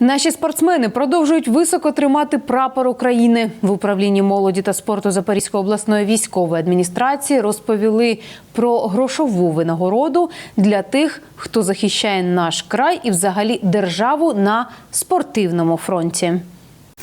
Наші спортсмени продовжують високо тримати прапор України. В управлінні молоді та спорту Запорізької обласної військової адміністрації розповіли про грошову винагороду для тих, хто захищає наш край і взагалі державу на спортивному фронті.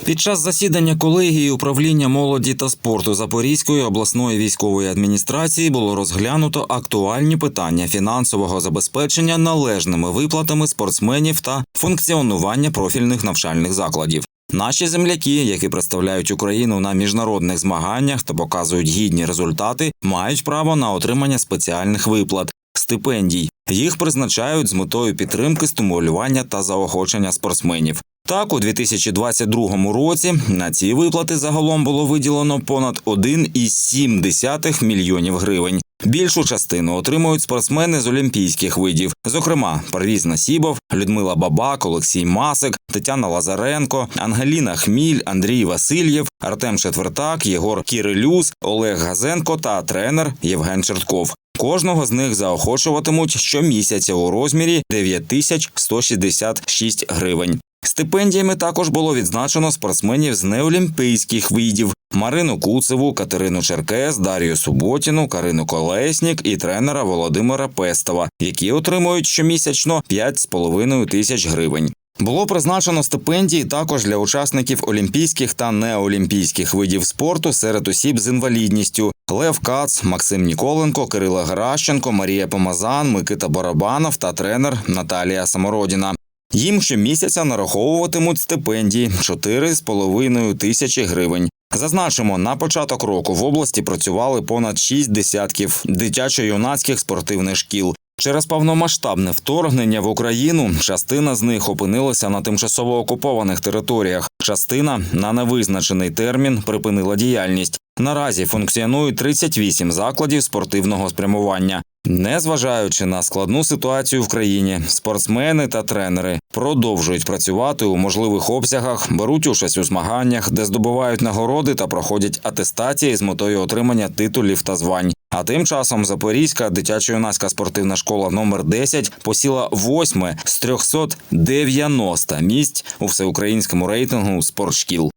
Під час засідання колегії управління молоді та спорту Запорізької обласної військової адміністрації було розглянуто актуальні питання фінансового забезпечення належними виплатами спортсменів та функціонування профільних навчальних закладів. Наші земляки, які представляють Україну на міжнародних змаганнях та показують гідні результати, мають право на отримання спеціальних виплат стипендій. Їх призначають з метою підтримки, стимулювання та заохочення спортсменів. Так, у 2022 році на ці виплати загалом було виділено понад 1,7 мільйонів гривень. Більшу частину отримують спортсмени з олімпійських видів, зокрема Парвіз Насібов, Людмила Бабак, Олексій Масик, Тетяна Лазаренко, Ангеліна Хміль, Андрій Васильєв, Артем Четвертак, Єгор Кирилюс, Олег Газенко та тренер Євген Чертков. Кожного з них заохочуватимуть щомісяця у розмірі 9166 гривень. Стипендіями також було відзначено спортсменів з неолімпійських видів Марину Куцеву, Катерину Черкес, Дар'ю Суботіну, Карину Колеснік і тренера Володимира Пестова, які отримують щомісячно 5,5 тисяч гривень. Було призначено стипендії також для учасників олімпійських та неолімпійських видів спорту серед осіб з інвалідністю: Лев Кац, Максим Ніколенко, Кирило Геращенко, Марія Помазан, Микита Барабанов та тренер Наталія Самородіна. Їм щомісяця нараховуватимуть стипендії 4,5 тисячі гривень. Зазначимо, на початок року в області працювали понад 6 десятків дитячо-юнацьких спортивних шкіл. Через повномасштабне вторгнення в Україну частина з них опинилася на тимчасово окупованих територіях. Частина на невизначений термін припинила діяльність. Наразі функціонують 38 закладів спортивного спрямування. Незважаючи на складну ситуацію в країні, спортсмени та тренери продовжують працювати у можливих обсягах, беруть участь у змаганнях, де здобувають нагороди та проходять атестації з метою отримання титулів та звань. А тим часом Запорізька дитячо-юнацька спортивна школа номер 10 посіла восьме з 390 місць у всеукраїнському рейтингу спортшкіл.